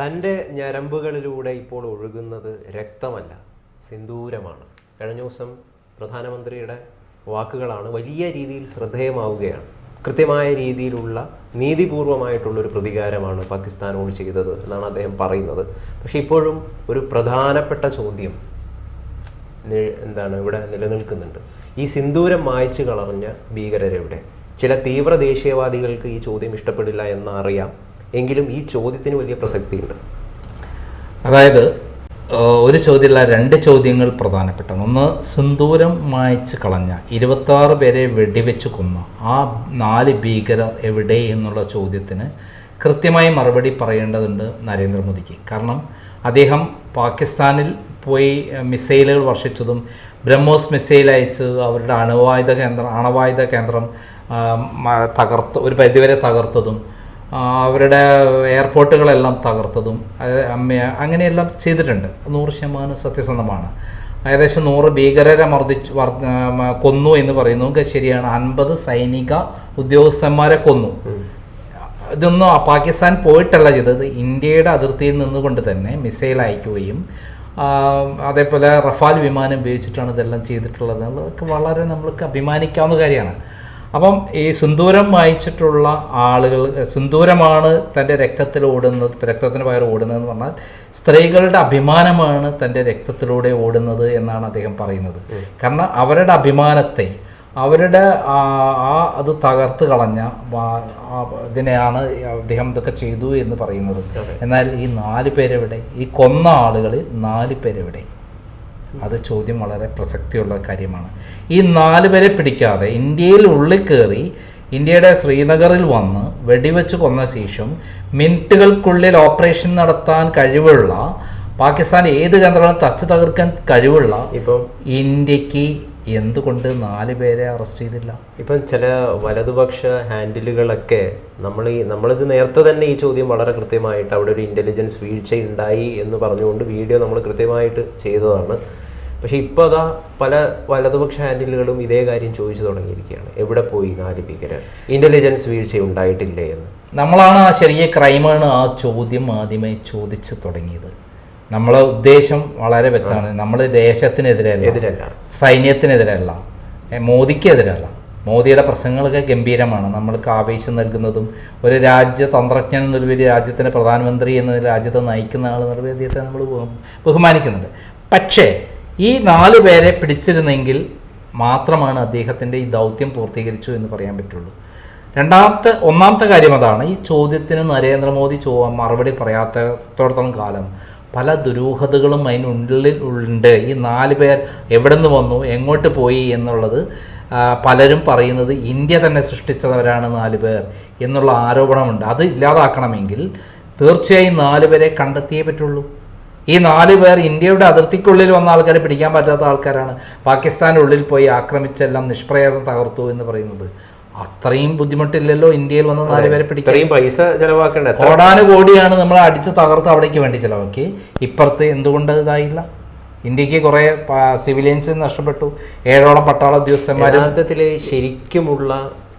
തന്റെ ഞരമ്പുകളിലൂടെ ഇപ്പോൾ ഒഴുകുന്നത് രക്തമല്ല സിന്ദൂരമാണ്. കഴിഞ്ഞ ദിവസം പ്രധാനമന്ത്രിയുടെ വാക്കുകളാണ് വലിയ രീതിയിൽ ശ്രദ്ധേയമാവുകയാണ്. കൃത്യമായ രീതിയിലുള്ള നീതിപൂർവമായിട്ടുള്ളൊരു പ്രതികാരമാണ് പാകിസ്ഥാനോട് ചെയ്തത് എന്നാണ് അദ്ദേഹം പറയുന്നത്. പക്ഷേ ഇപ്പോഴും ഒരു പ്രധാനപ്പെട്ട ചോദ്യം എന്താണ് ഇവിടെ നിലനിൽക്കുന്നുണ്ട്. ഈ സിന്ദൂരം മായ്ച്ചു കളഞ്ഞ ഭീകരരെവിടെ? ചില തീവ്ര ദേശീയവാദികൾക്ക് ഈ ചോദ്യം ഇഷ്ടപ്പെടില്ല എന്നറിയാം. എങ്കിലും ഈ ചോദ്യത്തിന് വലിയ പ്രസക്തിയുണ്ട്. അതായത് ഒരു ചോദ്യമല്ല രണ്ട് ചോദ്യങ്ങൾ പ്രധാനപ്പെട്ട ഒന്ന് സിന്ദൂരം മായച്ച് കളഞ്ഞ ഇരുപത്താറ് പേരെ വെടിവെച്ച് കൊന്ന ആ നാല് ഭീകരർ എവിടെ എന്നുള്ള ചോദ്യത്തിന് കൃത്യമായി മറുപടി പറയേണ്ടതുണ്ട് നരേന്ദ്രമോദിക്ക്. കാരണം അദ്ദേഹം പാകിസ്ഥാനിൽ പോയി മിസൈലുകൾ വർഷിച്ചതും ബ്രഹ്മോസ് മിസൈൽ അയച്ച് അവരുടെ അണുവായുധ കേന്ദ്രം അണുവായുധ കേന്ദ്രം തകർത്ത് ഒരു പരിധിവരെ തകർത്തതും അവരുടെ എയർപോർട്ടുകളെല്ലാം തകർത്തതും അമ്മ- അങ്ങനെയെല്ലാം ചെയ്തിട്ടുണ്ട്. നൂറ് ശതമാനം സത്യസന്ധമാണ്. ഏകദേശം നൂറ് ഭീകരരെ മർദ്ദിച്ചു വർ- കൊന്നു എന്ന് പറയുന്നു. ശരിയാണ് അൻപത് സൈനിക ഉദ്യോഗസ്ഥന്മാരെ കൊന്നു. ഇതൊന്നും പാകിസ്ഥാൻ പോയിട്ടല്ല ചെയ്തത്. ഇന്ത്യയുടെ അതിർത്തിയിൽ നിന്നുകൊണ്ട് തന്നെ മിസൈൽ അയക്കുകയും അതേപോലെ റഫാൽ വിമാനം ഉപയോഗിച്ചിട്ടാണ് ഇതെല്ലാം ചെയ്തിട്ടുള്ളത്. അതൊക്കെ വളരെ നമ്മൾക്ക് അഭിമാനിക്കാവുന്ന കാര്യമാണ്. അപ്പം ഈ സിന്ദൂരം വായിച്ചിട്ടുള്ള ആളുകൾ സിന്ദൂരമാണ് തന്റെ രക്തത്തിൽ ഓടുന്നത് രക്തത്തിന് പകരം ഓടുന്നതെന്ന് പറഞ്ഞാൽ സ്ത്രീകളുടെ അഭിമാനമാണ് തന്റെ രക്തത്തിലൂടെ ഓടുന്നത് എന്നാണ് അദ്ദേഹം പറയുന്നത്. കാരണം അവരുടെ അഭിമാനത്തെ അവരുടെ ആ അത് തകർത്ത് കളഞ്ഞ ഇതിനെയാണ് അദ്ദേഹം ഇതൊക്കെ ചെയ്തു എന്ന് പറയുന്നത്. എന്നാൽ ഈ നാല് പേരെവിടെ? ഈ കൊന്ന ആളുകളിൽ നാല് പേരെവിടെ? അത് ചോദ്യം വളരെ പ്രസക്തിയുള്ള കാര്യമാണ്. ഈ നാല് പേരെ പിടിക്കാതെ ഇന്ത്യയിൽ ഉള്ളിൽ കയറി ഇന്ത്യയുടെ ശ്രീനഗറിൽ വന്ന് വെടിവെച്ച് കൊന്ന ശേഷം മിനിറ്റുകൾക്കുള്ളിൽ ഓപ്പറേഷൻ നടത്താൻ കഴിവുള്ള പാകിസ്ഥാൻ ഏത് കേന്ദ്രങ്ങളും തച്ച് തകർക്കാൻ കഴിവുള്ള ഇപ്പം ഇന്ത്യയ്ക്ക് എന്തുകൊണ്ട് നാല് പേരെ അറസ്റ്റ് ചെയ്തില്ല? ഇപ്പം ചില വലതുപക്ഷ ഹാൻഡിലുകളൊക്കെ നമ്മൾ ഈ നമ്മളിത് നേരത്തെ തന്നെ ഈ ചോദ്യം വളരെ കൃത്യമായിട്ട് അവിടെ ഒരു ഇന്റലിജൻസ് വീഴ്ച ഉണ്ടായി എന്ന് പറഞ്ഞുകൊണ്ട് വീഡിയോ നമ്മൾ കൃത്യമായിട്ട് ചെയ്തതാണ്. പക്ഷേ ഇപ്പോൾ അതാ പല വലതുപക്ഷ ഹാൻഡിലുകളും ഇതേ കാര്യം ചോദിച്ചു തുടങ്ങിയിരിക്കുകയാണ്. എവിടെ പോയി നാല് ഭീകരർ? ഇന്റലിജൻസ് വീഴ്ച ഉണ്ടായിട്ടില്ലേ എന്ന്. നമ്മളാണ് ആ ചെറിയ ക്രൈമാണ് ആ ചോദ്യം ആദ്യമേ ചോദിച്ചു തുടങ്ങിയത്. നമ്മളെ ഉദ്ദേശം വളരെ വ്യക്തമാണ്. നമ്മൾ ദേശത്തിനെതിരല്ല. എതിരല്ല. സൈന്യത്തിനെതിരല്ല. മോദിക്കെതിരല്ല. മോദിയുടെ പ്രസംഗങ്ങളൊക്കെ ഗംഭീരമാണ്. നമ്മൾക്ക് ആവേശം നൽകുന്നതും ഒരു രാജ്യ തന്ത്രജ്ഞൻ എന്നൊരു രാജ്യത്തിന്റെ പ്രധാനമന്ത്രി എന്ന രാജ്യത്തെ നയിക്കുന്ന ആൾ എന്നുള്ള അദ്ദേഹത്തെ നമ്മൾ ബഹുമാനിക്കുന്നുണ്ട്. പക്ഷേ ഈ നാല് പേരെ പിടിച്ചിരുന്നെങ്കിൽ മാത്രമാണ് അദ്ദേഹത്തിന്റെ ഈ ദൗത്യം പൂർത്തീകരിച്ചു എന്ന് പറയാൻ പറ്റുള്ളൂ. രണ്ടാമത്തെ ഒന്നാമത്തെ കാര്യം അതാണ് ഈ ചോദ്യത്തിന് നരേന്ദ്രമോദി ചോ മറുപടി പറയാത്തത്തോടത്തോളം കാലം പല ദുരൂഹതകളും അതിനുള്ളിൽ ഉണ്ട്. ഈ നാല് പേർ എവിടെ നിന്ന് വന്നു എങ്ങോട്ട് പോയി എന്നുള്ളത് പലരും പറയുന്നത് ഇന്ത്യ തന്നെ സൃഷ്ടിച്ചവരാണ് നാല് പേർ എന്നുള്ള ആരോപണമുണ്ട്. അത് ഇല്ലാതാക്കണമെങ്കിൽ തീർച്ചയായും നാല് പേരെ കണ്ടെത്തിയേ പറ്റുള്ളൂ. ഈ നാല് പേർ ഇന്ത്യയുടെ അതിർത്തിക്കുള്ളിൽ വന്ന ആൾക്കാരെ പിടിക്കാൻ പറ്റാത്ത ആൾക്കാരാണ്. പാകിസ്ഥാന്റെ ഉള്ളിൽ പോയി ആക്രമിച്ചെല്ലാം നിഷ്പ്രയാസം തകർത്തു എന്ന് പറയുന്നത്. അത്രയും ബുദ്ധിമുട്ടില്ലല്ലോ ഇന്ത്യയിൽ വന്ന് നാല് പേരെ പിടിക്കും പൈസ ചെലവാക്കേണ്ട. കോടാനു കോടിയാണ് നമ്മൾ അടിച്ച് തകർത്ത് അവിടേക്ക് വേണ്ടി ചിലവാക്കി. ഇപ്പുറത്ത് എന്തുകൊണ്ട് ഇതായില്ല? ഇന്ത്യയ്ക്ക് കുറേ സിവിലിയൻസ് നഷ്ടപ്പെട്ടു. ഏഴോളം പട്ടാള ഉദ്യോഗസ്ഥന്മാരും യഥാർത്ഥത്തിൽ ശരിക്കുമുള്ള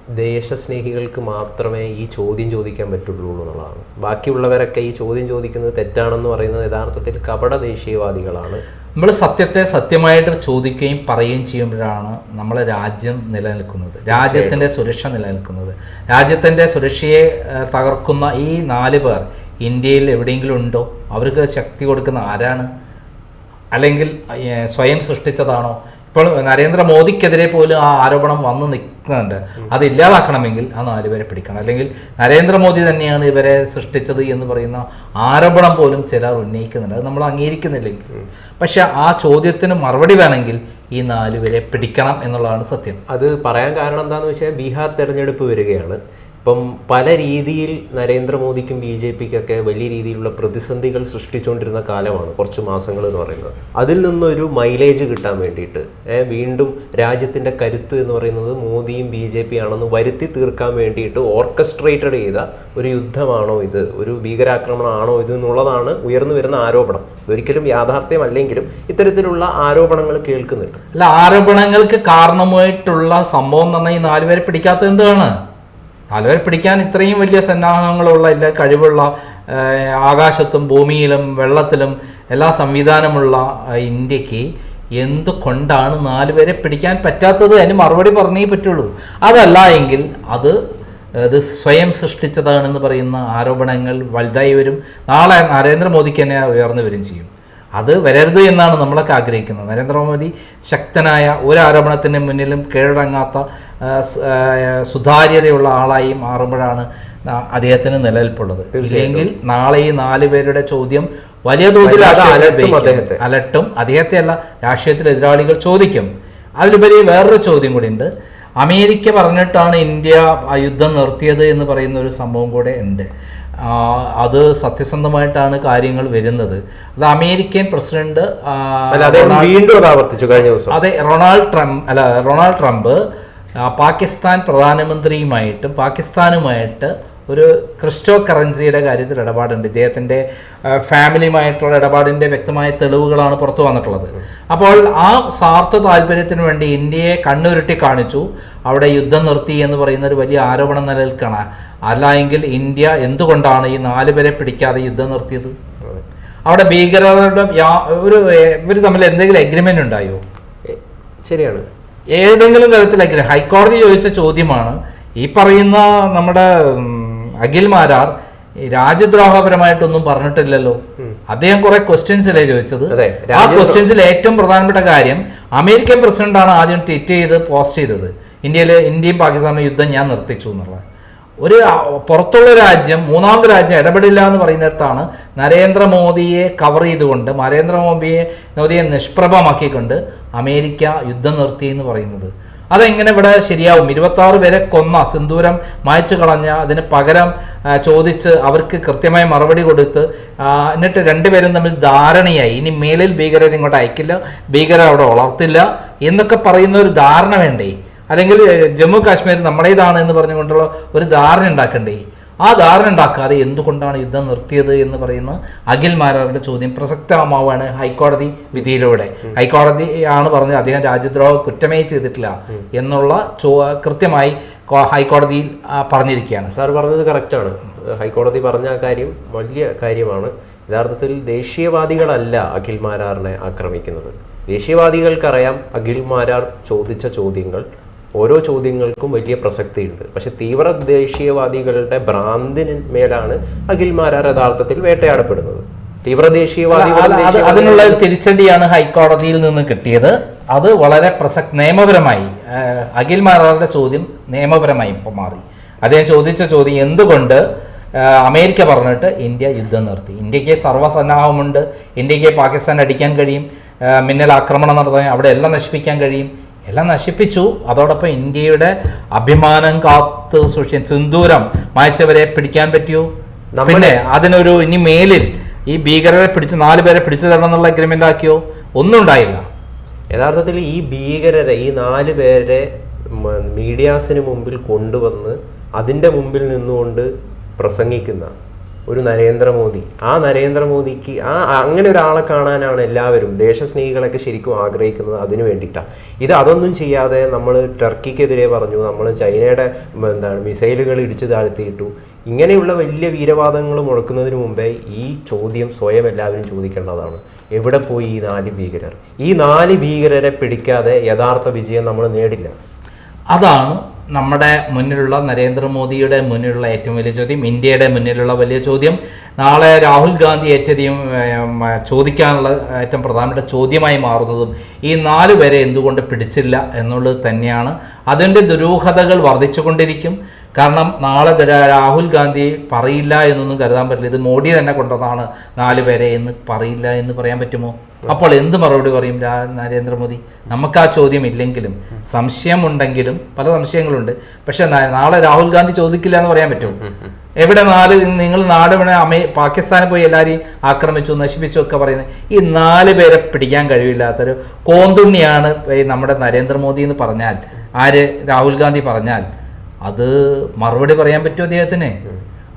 ദേശസ്നേഹികൾക്ക് മാത്രമേ ഈ ചോദ്യം ചോദിക്കാൻ പറ്റുള്ളൂ എന്നുള്ളതാണ്. ബാക്കിയുള്ളവരൊക്കെ ഈ ചോദ്യം ചോദിക്കുന്നത് തെറ്റാണെന്ന് പറയുന്നത് യഥാർത്ഥത്തിൽ കപട ദേശീയവാദികളാണ് നമ്മൾ സത്യത്തെ സത്യമായിട്ട് ചോദിക്കുകയും പറയുകയും ചെയ്യുമ്പോഴാണ് നമ്മളെ രാജ്യം നിലനിൽക്കുന്നത്. രാജ്യത്തിന്റെ സുരക്ഷ നിലനിൽക്കുന്നത്. രാജ്യത്തിന്റെ സുരക്ഷയെ തകർക്കുന്ന ഈ നാല് പേർ ഇന്ത്യയിൽ എവിടെയെങ്കിലും ഉണ്ടോ? അവർക്ക് ശക്തി കൊടുക്കുന്ന ആരാണ്? അല്ലെങ്കിൽ സ്വയം സൃഷ്ടിച്ചതാണോ? ഇപ്പോൾ നരേന്ദ്രമോദിക്കെതിരെ പോലും ആ ആരോപണം വന്ന് നിൽക്കുന്നുണ്ട്. അത് ഇല്ലാതാക്കണമെങ്കിൽ ആ നാലുപേരെ പിടിക്കണം. അല്ലെങ്കിൽ നരേന്ദ്രമോദി തന്നെയാണ് ഇവരെ സൃഷ്ടിച്ചത് എന്ന് പറയുന്ന ആരോപണം പോലും ചിലർ ഉന്നയിക്കുന്നുണ്ട്. അത് നമ്മൾ അംഗീകരിക്കുന്നില്ലെങ്കിൽ. പക്ഷെ ആ ചോദ്യത്തിന് മറുപടി വേണമെങ്കിൽ ഈ നാലുപേരെ പിടിക്കണം എന്നുള്ളതാണ് സത്യം. അത് പറയാൻ കാരണം എന്താണെന്ന് വെച്ചാൽ ബീഹാർ തെരഞ്ഞെടുപ്പ് വരികയാണ്. ഇപ്പം പല രീതിയിൽ നരേന്ദ്രമോദിക്കും ബി ജെ പിക്കൊക്കെ വലിയ രീതിയിലുള്ള പ്രതിസന്ധികൾ സൃഷ്ടിച്ചുകൊണ്ടിരുന്ന കാലമാണ് കുറച്ച് മാസങ്ങൾ എന്ന് പറയുന്നത്. അതിൽ നിന്നൊരു മൈലേജ് കിട്ടാൻ വേണ്ടിയിട്ട് വീണ്ടും രാജ്യത്തിന്റെ കരുത്ത് എന്ന് പറയുന്നത് മോദിയും ബി ജെ പി ആണെന്ന് വരുത്തി തീർക്കാൻ വേണ്ടിയിട്ട് ഓർക്കസ്ട്രേറ്റഡ് ചെയ്ത ഒരു യുദ്ധമാണോ ഇത്? ഒരു ഭീകരാക്രമണമാണോ ഇത് എന്നുള്ളതാണ് ഉയർന്നു വരുന്ന ആരോപണം. ഒരിക്കലും യാഥാർത്ഥ്യമല്ലെങ്കിലും ഇത്തരത്തിലുള്ള ആരോപണങ്ങൾ കേൾക്കുന്നുണ്ട്. അല്ല ആരോപണങ്ങൾക്ക് കാരണമായിട്ടുള്ള സംഭവം എന്ന് പറഞ്ഞാൽ ഈ നാലുപേരെ പിടിക്കാത്തത് എന്താണ്? നാലുപേരെ പിടിക്കാൻ ഇത്രയും വലിയ സന്നാഹങ്ങളുള്ള എല്ലാ കഴിവുള്ള ആകാശത്തും ഭൂമിയിലും വെള്ളത്തിലും എല്ലാ സംവിധാനമുള്ള ഇന്ത്യയ്ക്ക് എന്തുകൊണ്ടാണ് നാലുപേരെ പിടിക്കാൻ പറ്റാത്തത് അതിന് മറുപടി പറഞ്ഞേ പറ്റുള്ളൂ. അതല്ല എങ്കിൽ അത് ഇത് സ്വയം സൃഷ്ടിച്ചതാണെന്ന് പറയുന്ന ആരോപണങ്ങൾ വലുതായി വരും. നാളെ നരേന്ദ്രമോദിക്ക് തന്നെ ഉയർന്നു വരും ചെയ്യും. അത് വരരുത് എന്നാണ് നമ്മളൊക്കെ ആഗ്രഹിക്കുന്നത്. നരേന്ദ്രമോദി ശക്തനായ ഒരു ആരോപണത്തിന് മുന്നിലും കീഴടങ്ങാത്ത സുതാര്യതയുള്ള ആളായി മാറുമ്പോഴാണ് അദ്ദേഹത്തിന് നിലനിൽപ്പുള്ളത്. ഇല്ലെങ്കിൽ നാളെ ഈ നാല് പേരുടെ ചോദ്യം വലിയ തോതിൽ അത് അലട്ടും അദ്ദേഹത്തെ. അലട്ടും. അദ്ദേഹത്തെ അല്ല രാഷ്ട്രീയത്തിലെ എതിരാളികൾ ചോദിക്കും. അതിലുപരി വേറൊരു ചോദ്യം കൂടി ഉണ്ട് അമേരിക്ക പറഞ്ഞിട്ടാണ് ഇന്ത്യ ആ യുദ്ധം നിർത്തിയത് എന്ന് പറയുന്ന ഒരു സംഭവം കൂടെ ഉണ്ട്. അത് സത്യസന്ധമായിട്ടാണ് കാര്യങ്ങൾ വരുന്നത്. അത് അമേരിക്കൻ പ്രസിഡന്റ് വീണ്ടും ആവർത്തിച്ചു കഴിഞ്ഞ ദിവസം. അതെ റൊണാൾഡ് ട്രംപ് അല്ല റൊണാൾഡ് ട്രംപ് പാകിസ്ഥാൻ പ്രധാനമന്ത്രിയുമായിട്ടും പാകിസ്ഥാനുമായിട്ട് ഒരു ക്രിസ്റ്റോ കറൻസിയുടെ കാര്യത്തിൽ ഇടപാടുണ്ട്. ഇദ്ദേഹത്തിന്റെ ഫാമിലിയുമായിട്ടുള്ള ഇടപാടിന്റെ വ്യക്തമായ തെളിവുകളാണ് പുറത്തു വന്നിട്ടുള്ളത്. അപ്പോൾ ആ സ്വാർത്ഥ താല്പര്യത്തിന് വേണ്ടി ഇന്ത്യയെ കണ്ണുരുട്ടി കാണിച്ചു. അവിടെ യുദ്ധം നിർത്തി എന്ന് പറയുന്ന ഒരു വലിയ ആരോപണം നിലനിൽക്കണം അല്ല എങ്കിൽ ഇന്ത്യ എന്തുകൊണ്ടാണ് ഈ നാല് പേരെ പിടിക്കാതെ യുദ്ധം നിർത്തിയത്? അവിടെ ഭീകരരുടെ ഒരു ഇവർ തമ്മിൽ എന്തെങ്കിലും എഗ്രിമെന്റ് ഉണ്ടായോ? ശരിയാണ്. ഏതെങ്കിലും തരത്തിൽ ഹൈക്കോടതി ചോദിച്ച ചോദ്യമാണ്. ഈ പറയുന്ന നമ്മുടെ അഖിൽ മാരാർ രാജ്യദ്രോഹപരമായിട്ടൊന്നും പറഞ്ഞിട്ടില്ലല്ലോ. അദ്ദേഹം കുറെ ക്വസ്റ്റ്യൻസ് അല്ലേ ചോദിച്ചത് ആ ക്വസ്റ്റ്യൻസിൽ ഏറ്റവും പ്രധാനപ്പെട്ട കാര്യം അമേരിക്കൻ പ്രസിഡന്റാണ് ആദ്യം ട്വീറ്റ് ചെയ്ത് പോസ്റ്റ് ചെയ്തത്. ഇന്ത്യയിൽ ഇന്ത്യയും പാകിസ്ഥാനും യുദ്ധം ഞാൻ നിർത്തിച്ചു എന്നുള്ളത്. ഒരു പുറത്തുള്ള രാജ്യം മൂന്നാമത് രാജ്യം ഇടപെടില്ല എന്ന് പറയുന്നിടത്താണ് നരേന്ദ്രമോദിയെ കവർ ചെയ്തുകൊണ്ട് നരേന്ദ്രമോദിയെ മോദിയെ നിഷ്പ്രഭമാക്കിക്കൊണ്ട് അമേരിക്ക യുദ്ധം നിർത്തി എന്ന് പറയുന്നത്. അതെങ്ങനെ ഇവിടെ ശരിയാവും? ഇരുപത്തി ആറ് പേരെ കൊന്ന സിന്ദൂരം മായ്ച്ചു കളഞ്ഞ അതിന് പകരം ചോദിച്ച് അവർക്ക് കൃത്യമായ മറുപടി കൊടുത്ത് എന്നിട്ട് രണ്ടുപേരും തമ്മിൽ ധാരണയായി. ഇനി മേലിൽ ഭീകരരെ ഇങ്ങോട്ട് അയക്കില്ല ഭീകരർ അവിടെ വളർത്തില്ല എന്നൊക്കെ പറയുന്ന ഒരു ധാരണ വേണ്ടേ? അല്ലെങ്കിൽ ജമ്മു കാശ്മീർ നമ്മുടേതാണ് എന്ന് പറഞ്ഞുകൊണ്ടുള്ള ഒരു ധാരണ ഉണ്ടാക്കണ്ടേ? ആ ധാരണ ഉണ്ടാക്കാതെ എന്തുകൊണ്ടാണ് യുദ്ധം നിർത്തിയത് എന്ന് പറയുന്ന അഖിൽ മാരാറുടെ ചോദ്യം പ്രസക്തമാവാണ് ഹൈക്കോടതി വിധിയിലൂടെ. ഹൈക്കോടതി ആണ് പറഞ്ഞത് അദ്ദേഹം രാജ്യദ്രോഹ കുറ്റമേ ചെയ്തിട്ടില്ല എന്നുള്ള ചോ കൃത്യമായി ഹൈക്കോടതിയിൽ പറഞ്ഞിരിക്കുകയാണ്. സാർ പറഞ്ഞത് കറക്റ്റാണ്. ഹൈക്കോടതി പറഞ്ഞ കാര്യം വലിയ കാര്യമാണ്. യഥാർത്ഥത്തിൽ ദേശീയവാദികളല്ല അഖിൽ മാരാറിനെ ആക്രമിക്കുന്നത്. ദേശീയവാദികൾക്കറിയാം അഖിൽ മാരാർ ചോദിച്ച ചോദ്യങ്ങൾ. ഓരോ ചോദ്യങ്ങൾക്കും വലിയ പ്രസക്തിയുണ്ട്. പക്ഷെ തീവ്ര ദേശീയവാദികളുടെ ഭ്രാന്തിന് മേലാണ് അഖിൽ മാരാർ യഥാർത്ഥത്തിൽ വേട്ടയാടപ്പെടുന്നത്. തീവ്ര ദേശീയവാദികൾ അതിനുള്ള തിരിച്ചടിയാണ് ഹൈക്കോടതിയിൽ നിന്ന് കിട്ടിയത്. അത് വളരെ പ്രസക്ത നിയമപരമായി അഖിൽ മാരാറുടെ ചോദ്യം നിയമപരമായി ഇപ്പം മാറി. അദ്ദേഹം ചോദിച്ച ചോദ്യം എന്തുകൊണ്ട് അമേരിക്ക പറഞ്ഞിട്ട് ഇന്ത്യ യുദ്ധം നിർത്തി? ഇന്ത്യയ്ക്ക് സർവസന്നാഹമുണ്ട് ഇന്ത്യയ്ക്ക് പാകിസ്ഥാൻ അടിക്കാൻ കഴിയും മിന്നൽ ആക്രമണം നടത്താൻ അവിടെ എല്ലാം നശിപ്പിക്കാൻ കഴിയും. എല്ലാം നശിപ്പിച്ചു. അതോടൊപ്പം ഇന്ത്യയുടെ അഭിമാനം കാത്ത് സൂക്ഷിച്ച സിന്ദൂരം മായച്ചവരെ പിടിക്കാൻ പറ്റിയോ? പിന്നെ അതിനൊരു ഇനി മേലിൽ ഈ ഭീകരരെ പിടിച്ച് നാല് പേരെ പിടിച്ചു തരണം എന്നുള്ള അഗ്രിമെന്റ് ആക്കിയോ? ഒന്നും ഉണ്ടായില്ല. യഥാർത്ഥത്തിൽ ഈ ഭീകരരെ ഈ നാല് പേരെ മീഡിയാസിന് മുമ്പിൽ കൊണ്ടുവന്ന് അതിന്റെ മുമ്പിൽ നിന്നുകൊണ്ട് പ്രസംഗിക്കുന്ന ഒരു നരേന്ദ്രമോദി. ആ നരേന്ദ്രമോദിക്ക് ആ അങ്ങനെ ഒരാളെ കാണാനാണ് എല്ലാവരും ദേശസ്നേഹികളൊക്കെ ശരിക്കും ആഗ്രഹിക്കുന്നത് അതിനു വേണ്ടിയിട്ടാണ് ഇത് അതൊന്നും ചെയ്യാതെ നമ്മൾ ടർക്കിക്കെതിരെ പറഞ്ഞു നമ്മൾ ചൈനയുടെ എന്താണ് മിസൈലുകൾ ഇടിച്ചു താഴ്ത്തിയിട്ടു. ഇങ്ങനെയുള്ള വലിയ വീരവാദങ്ങൾ മുഴക്കുന്നതിന് മുമ്പേ ഈ ചോദ്യം സ്വയം എല്ലാവരും ചോദിക്കേണ്ടതാണ്. എവിടെ പോയി ഈ നാല് ഭീകരർ? ഈ നാല് ഭീകരരെ പിടിക്കാതെ യഥാർത്ഥ വിജയം നമ്മൾ നേടില്ല. അതാണ് നമ്മുടെ മുന്നിലുള്ള നരേന്ദ്രമോദിയുടെ മുന്നിലുള്ള ഏറ്റവും വലിയ ചോദ്യം ഇന്ത്യയുടെ മുന്നിലുള്ള വലിയ ചോദ്യം. നാളെ രാഹുൽ ഗാന്ധി ഏറ്റവും ചോദിക്കാനുള്ള ഏറ്റവും പ്രധാനപ്പെട്ട ചോദ്യമായി മാറുന്നതും ഈ നാല് പേരെ എന്തുകൊണ്ട് പിടിച്ചില്ല എന്നുള്ളത് തന്നെയാണ്. അതിന്റെ ദുരൂഹതകൾ വർദ്ധിച്ചുകൊണ്ടിരിക്കും. കാരണം നാളെ രാഹുൽ ഗാന്ധി പറയില്ല എന്നൊന്നും കരുതാൻ പറ്റില്ല. ഇത് മോഡി തന്നെ കൊണ്ടതാണ് നാല് പേരെ എന്ന് പറയില്ല എന്ന് പറയാൻ പറ്റുമോ? അപ്പോൾ എന്ത് മറുപടി പറയും നരേന്ദ്രമോദി? നമുക്ക് ആ ചോദ്യം ഇല്ലെങ്കിലും സംശയമുണ്ടെങ്കിലും പല സംശയങ്ങളുണ്ട്. പക്ഷെ നാളെ രാഹുൽ ഗാന്ധി ചോദിക്കില്ല എന്ന് പറയാൻ പറ്റുമോ? എവിടെ നാല് നിങ്ങൾ നാട് വേണേ അമേ പാകിസ്ഥാനിൽ പോയി എല്ലാവരെയും ആക്രമിച്ചു നശിപ്പിച്ചു ഒക്കെ പറയുന്നത്. ഈ നാല് പേരെ പിടിക്കാൻ കഴിവില്ലാത്തൊരു കോന്തുണ്ണിയാണ് നമ്മുടെ നരേന്ദ്രമോദി എന്ന് പറഞ്ഞാൽ ആര് രാഹുൽ ഗാന്ധി പറഞ്ഞാൽ അത് മറുപടി പറയാൻ പറ്റുമോ അദ്ദേഹത്തിന്?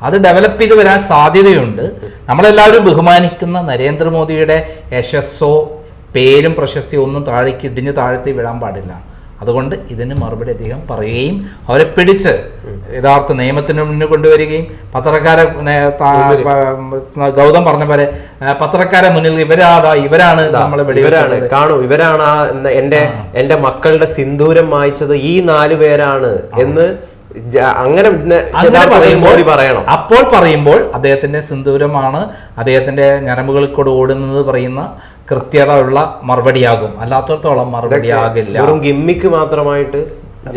അത് ഡെവലപ്പ് ചെയ്ത് വരാൻ സാധ്യതയുണ്ട്. നമ്മളെല്ലാവരും ബഹുമാനിക്കുന്ന നരേന്ദ്രമോദിയുടെ യശസ്സോ പേരും പ്രശസ്തിയോ ഒന്നും താഴേക്ക് ഇടിഞ്ഞ് താഴ്ത്തി വിടാൻ പാടില്ല. അതുകൊണ്ട് ഇതിന് മറുപടി അധികം പറയുകയും അവരെ പിടിച്ച് യഥാർത്ഥ നിയമത്തിന് മുന്നിൽ കൊണ്ടുവരികയും പത്രക്കാരെ ഗൗതം പറഞ്ഞ പോലെ പത്രക്കാരെ മുന്നിൽ ഇവരാടാ ഇവരാണ് നമ്മളെ ഇവരാണ് കാണും ഇവരാണ് ആ എന്റെ എന്റെ മക്കളുടെ സിന്ദൂരം വായിച്ചത് ഈ നാലു പേരാണ് എന്ന് അങ്ങനെ പറയണം. അപ്പോൾ പറയുമ്പോൾ അദ്ദേഹത്തിന്റെ സിന്ദൂരമാണ് അദ്ദേഹത്തിന്റെ ഞരമ്പുകളിൽ കൂടെ ഓടുന്നത് പറയുന്ന കൃത്യത ഉള്ള മറുപടിയാകും. അല്ലാത്തടത്തോളം മറുപടിയാകില്ല. വെറും ഗിമ്മിക്ക് മാത്രമായിട്ട്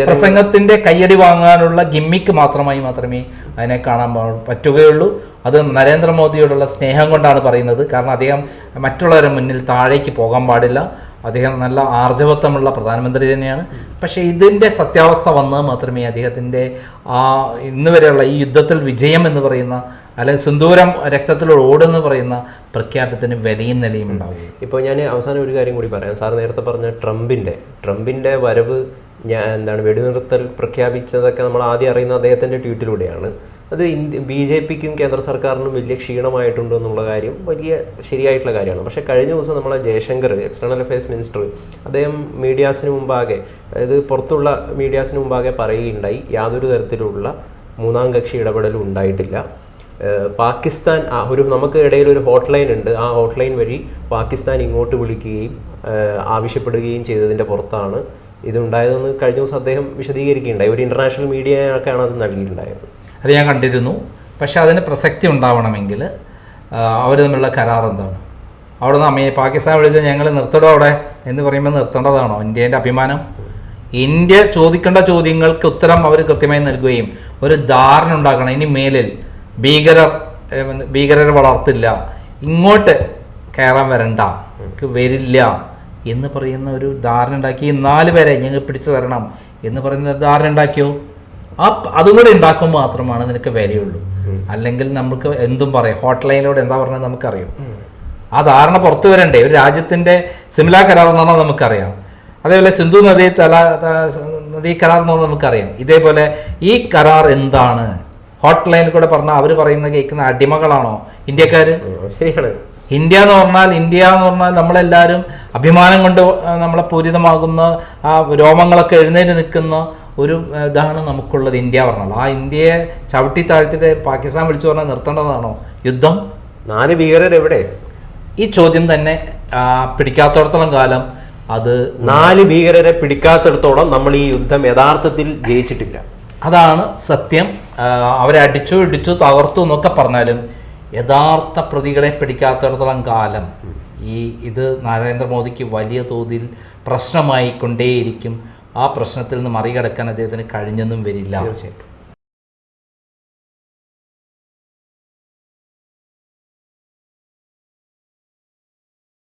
പ്രസംഗത്തിന്റെ കയ്യടി വാങ്ങാനുള്ള ഗിമ്മിക്ക് മാത്രമായി മാത്രമേ അതിനെ കാണാൻ പറ്റുകയുള്ളൂ. അത് നരേന്ദ്രമോദിയോടുള്ള സ്നേഹം കൊണ്ടാണ് പറയുന്നത്. കാരണം അദ്ദേഹം മറ്റുള്ളവരുടെ മുന്നിൽ താഴേക്ക് പോകാൻ പാടില്ല. അദ്ദേഹം നല്ല ആർജവത്വമുള്ള പ്രധാനമന്ത്രി തന്നെയാണ്. പക്ഷേ ഇതിന്റെ സത്യാവസ്ഥ വന്നത് മാത്രമേ അദ്ദേഹത്തിന്റെ ആ ഇന്ന് വരെയുള്ള ഈ യുദ്ധത്തിൽ വിജയം എന്ന് പറയുന്ന അല്ലെങ്കിൽ സിന്ദൂരം രക്തത്തിലൂടെ ഓടെന്ന് പറയുന്ന പ്രഖ്യാപനത്തിന് വിലയും നിലയും ഉണ്ടാവും. ഇപ്പോൾ ഞാൻ അവസാനം ഒരു കാര്യം കൂടി പറയാം. സാർ നേരത്തെ പറഞ്ഞ ട്രംപിന്റെ ട്രംപിന്റെ വരവ് ഞാൻ എന്താണ് വെടിനിർത്തൽ പ്രഖ്യാപിച്ചതൊക്കെ നമ്മൾ ആദ്യം അറിയുന്ന അദ്ദേഹത്തിന്റെ ട്വീറ്റിലൂടെയാണ്. അത് ഇന്ത്യ ബി ജെ പിക്കും കേന്ദ്ര സർക്കാരിനും വലിയ ക്ഷീണമായിട്ടുണ്ട് എന്നുള്ള കാര്യം വലിയ ശരിയായിട്ടുള്ള കാര്യമാണ്. പക്ഷേ കഴിഞ്ഞ ദിവസം നമ്മളെ ജയശങ്കർ എക്സ്റ്റേണൽ അഫയേഴ്സ് മിനിസ്റ്റർ അദ്ദേഹം മീഡിയാസിന് മുമ്പാകെ അതായത് പുറത്തുള്ള മീഡിയാസിന് മുമ്പാകെ പറയുകയുണ്ടായി യാതൊരു തരത്തിലുള്ള മൂന്നാം കക്ഷി ഇടപെടലും ഉണ്ടായിട്ടില്ല. പാകിസ്ഥാൻ ഒരു നമുക്ക് ഇടയിൽ ഒരു ഹോട്ട്ലൈൻ ഉണ്ട്. ആ ഹോട്ട്ലൈൻ വഴി പാകിസ്ഥാൻ ഇങ്ങോട്ട് വിളിക്കുകയും ആവശ്യപ്പെടുകയും ചെയ്തതിന്റെ പുറത്താണ് ഇതുണ്ടായതെന്ന് കഴിഞ്ഞ ദിവസം അദ്ദേഹം വിശദീകരിക്കുകയുണ്ടായി. ഒരു ഇന്റർനാഷണൽ മീഡിയയൊക്കെയാണ് അത് നൽകിയിട്ടുണ്ടായത്. അത് ഞാൻ കണ്ടിരുന്നു. പക്ഷെ അതിന് പ്രസക്തി ഉണ്ടാവണമെങ്കിൽ അവർ തമ്മിലുള്ള കരാർ എന്താണ്? അവിടെ നിന്ന് അമ്മയെ പാകിസ്ഥാൻ വിളിച്ച് ഞങ്ങൾ നിർത്തടോ അവിടെ എന്ന് പറയുമ്പോൾ നിർത്തേണ്ടതാണോ? ഇന്ത്യേന്റെ അഭിമാനം? ഇന്ത്യ ചോദിക്കേണ്ട ചോദ്യങ്ങൾക്ക് ഉത്തരം അവർ കൃത്യമായി നൽകുകയും ഒരു ധാരണ ഉണ്ടാക്കണം. ഇനി മേലിൽ ഭീകരർ ഭീകരരെ വളർത്തില്ല ഇങ്ങോട്ട് കയറാൻ വരണ്ട വരില്ല എന്ന് പറയുന്ന ഒരു ധാരണ ഉണ്ടാക്കി നാല് പേരെ ഞങ്ങൾ പിടിച്ചു തരണം എന്ന് പറയുന്ന ധാരണ ഉണ്ടാക്കിയോ? ആ അതും കൂടെ ഉണ്ടാക്കുമ്പോൾ മാത്രമാണ് നിനക്ക് വിലയുള്ളൂ. അല്ലെങ്കിൽ നമുക്ക് എന്തും പറയാം. ഹോട്ട്ലൈനിലൂടെ എന്താ പറഞ്ഞത് നമുക്കറിയാം. ആ ധാരണ പുറത്തു വരണ്ടേ? ഒരു രാജ്യത്തിന്റെ സിംല കരാർ എന്ന് പറഞ്ഞാൽ നമുക്കറിയാം. അതേപോലെ സിന്ധു നദി തല നദി നദീ കരാർ എന്ന് പറഞ്ഞാൽ നമുക്കറിയാം. ഇതേപോലെ ഈ കരാർ എന്താണ്? ഹോട്ട് ലൈനിൽ കൂടെ പറഞ്ഞാൽ അവർ പറയുന്ന കേൾക്കുന്ന അടിമകളാണോ? ഇന്ത്യക്കാർ ശരിയാണ്. ഇന്ത്യ എന്ന് പറഞ്ഞാൽ ഇന്ത്യ എന്ന് പറഞ്ഞാൽ നമ്മളെല്ലാവരും അഭിമാനം കൊണ്ട് നമ്മളെ പൂരിതമാകുന്ന ആ രോമങ്ങളൊക്കെ എഴുന്നേറ്റ് നിൽക്കുന്ന ഒരു ഇതാണ് നമുക്കുള്ളത് ഇന്ത്യ പറഞ്ഞത് ആ ഇന്ത്യയെ ചവിട്ടി താഴ്ത്തിട്ട് പാകിസ്ഥാൻ വിളിച്ചു പറഞ്ഞാൽ നിർത്തേണ്ടതാണോ? യുദ്ധം? നാല് ഭീകരർ എവിടെ? ഈ ചോദ്യം തന്നെ പിടിക്കാത്തിടത്തോളം കാലം അത് നാല് ഭീകരരെ പിടിക്കാത്തിടത്തോളം നമ്മൾ ഈ യുദ്ധം യഥാർത്ഥത്തിൽ ജയിച്ചിട്ടില്ല. അതാണ് സത്യം. അവരെ അടിച്ചു ഇടിച്ചു തകർത്തു എന്നൊക്കെ പറഞ്ഞാലും യഥാർത്ഥ പ്രതികളെ പിടിക്കാത്തിടത്തോളം കാലം ഈ ഇത് നരേന്ദ്രമോദിക്ക് വലിയ തോതിൽ പ്രശ്നമായി കൊണ്ടേയിരിക്കും ആ പ്രശ്നത്തിൽ നിന്ന് മറികടക്കാൻ അദ്ദേഹത്തിന് കഴിഞ്ഞെന്നും വരില്ല. തീർച്ചയായിട്ടും.